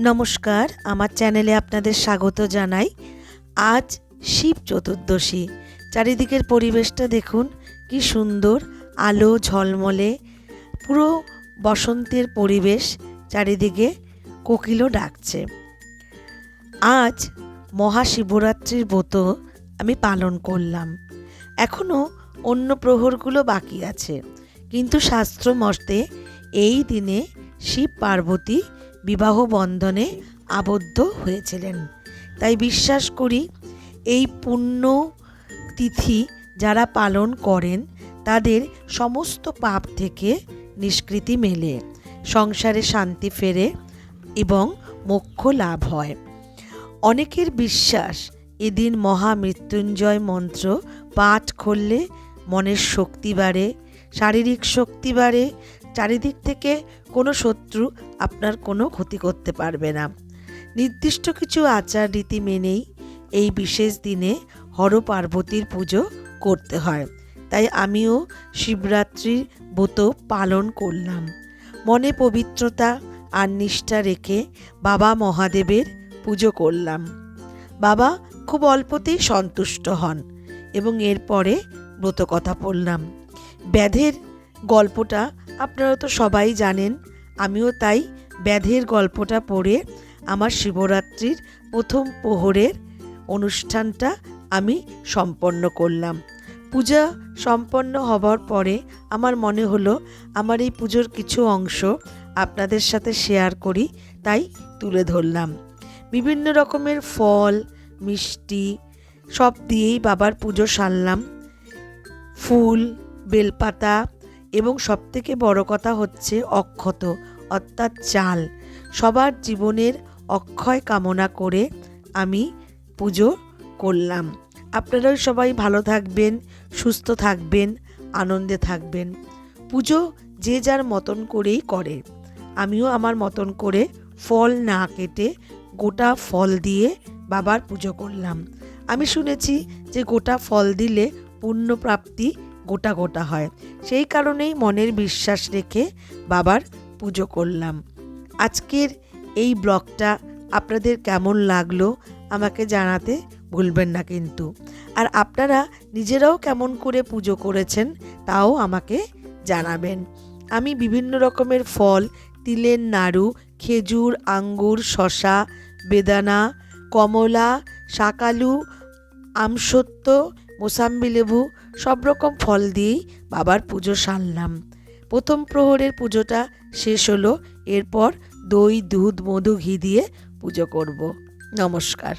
নমস্কার, আমার চ্যানেলে আপনাদের স্বাগত জানাই। আজ শিব চতুর্দশী। চারিদিকের পরিবেশটা দেখুন, কি সুন্দর, আলো ঝলমলে। পুরো বসন্তের পরিবেশ চারিদিকে কোকিলও ডাকছে। আজ মহাশিবরাত্রির ব্রত আমি পালন করলাম। এখনও অন্য প্রহরগুলো বাকি আছে। কিন্তু শাস্ত্র মতে এই দিনে শিব পার্বতী বিবাহ বন্ধনে আবদ্ধ হয়েছিলেন। তাই বিশ্বাস করি, এই পুণ্য তিথি যারা পালন করেন, তাদের সমস্ত পাপ থেকে নিষ্কৃতি মেলে, সংসারে শান্তি ফেরে এবং মোক্ষ লাভ হয়। অনেকের বিশ্বাস, এদিন মহামৃত্যুঞ্জয় মন্ত্র পাঠ করলে মনের শক্তি বাড়ে, শারীরিক শক্তি বাড়ে চারিদিক থেকে কোনো শত্রু আপনার কোনো ক্ষতি করতে পারবে না। নির্দিষ্ট কিছু আচার রীতি মেনেই এই বিশেষ দিনে হর পার্বতীর পুজো করতে হয়। তাই আমিও শিবরাত্রির ব্রত পালন করলাম। মনে পবিত্রতা আর নিষ্ঠা রেখে বাবা মহাদেবের পুজো করলাম। বাবা খুব অল্পতেই সন্তুষ্ট হন এবং এরপরে ব্রত কথা পড়লাম। ব্যাধের গল্পটা আপনারা তো সবাই জানেন, আমিও তাই ব্যাধের গল্পটা পড়ে আমার শিবরাত্রির প্রথম প্রহরের অনুষ্ঠানটা আমি সম্পন্ন করলাম। পূজা সম্পন্ন হবার পরে আমার মনে হলো, আমার এই পুজোর কিছু অংশ আপনাদের সাথে শেয়ার করি, তাই তুলে ধরলাম। বিভিন্ন রকমের ফল, মিষ্টি, সব দিয়েই বাবার পুজো সারলাম। ফুল, বেলপাতা এবং সবথেকে বড় কথা হচ্ছে অক্ষত, অর্থাৎ চাল। সবার জীবনের অক্ষয় কামনা করে আমি পুজো করলাম। আপনারাও সবাই ভালো থাকবেন, সুস্থ থাকবেন, আনন্দে থাকবেন। পুজো যে যার মতন করেই করে। আমিও আমার মতন করে ফল না কেটে গোটা ফল দিয়ে বাবার পুজো করলাম। আমি শুনেছি যে গোটা ফল দিলে পুণ্যপ্রাপ্তি গোটা গোটা হয়। সেই কারণেই মনের বিশ্বাস রেখে বাবার পুজো করলাম। আজকের এই ব্লগটা আপনাদের কেমন লাগল আমাকে জানাতে ভুলবেন না কিন্তু। আর আপনারা নিজেরাও কেমন করে পুজো করেছেন তাও আমাকে জানাবেন। আমি বিভিন্ন রকমের ফল, তিলের নাড়ু, খেজুর, আঙ্গুর শশা বেদানা, কমলা, শাকালু, আমসত্ত্ব, মোসাম্বি লেবু সব রকম ফল দিয়েই বাবার পুজো সারলাম। প্রথম প্রহরের পুজোটা শেষ হলো, এরপর দই, দুধ, মধু, ঘি দিয়ে পুজো করব। নমস্কার।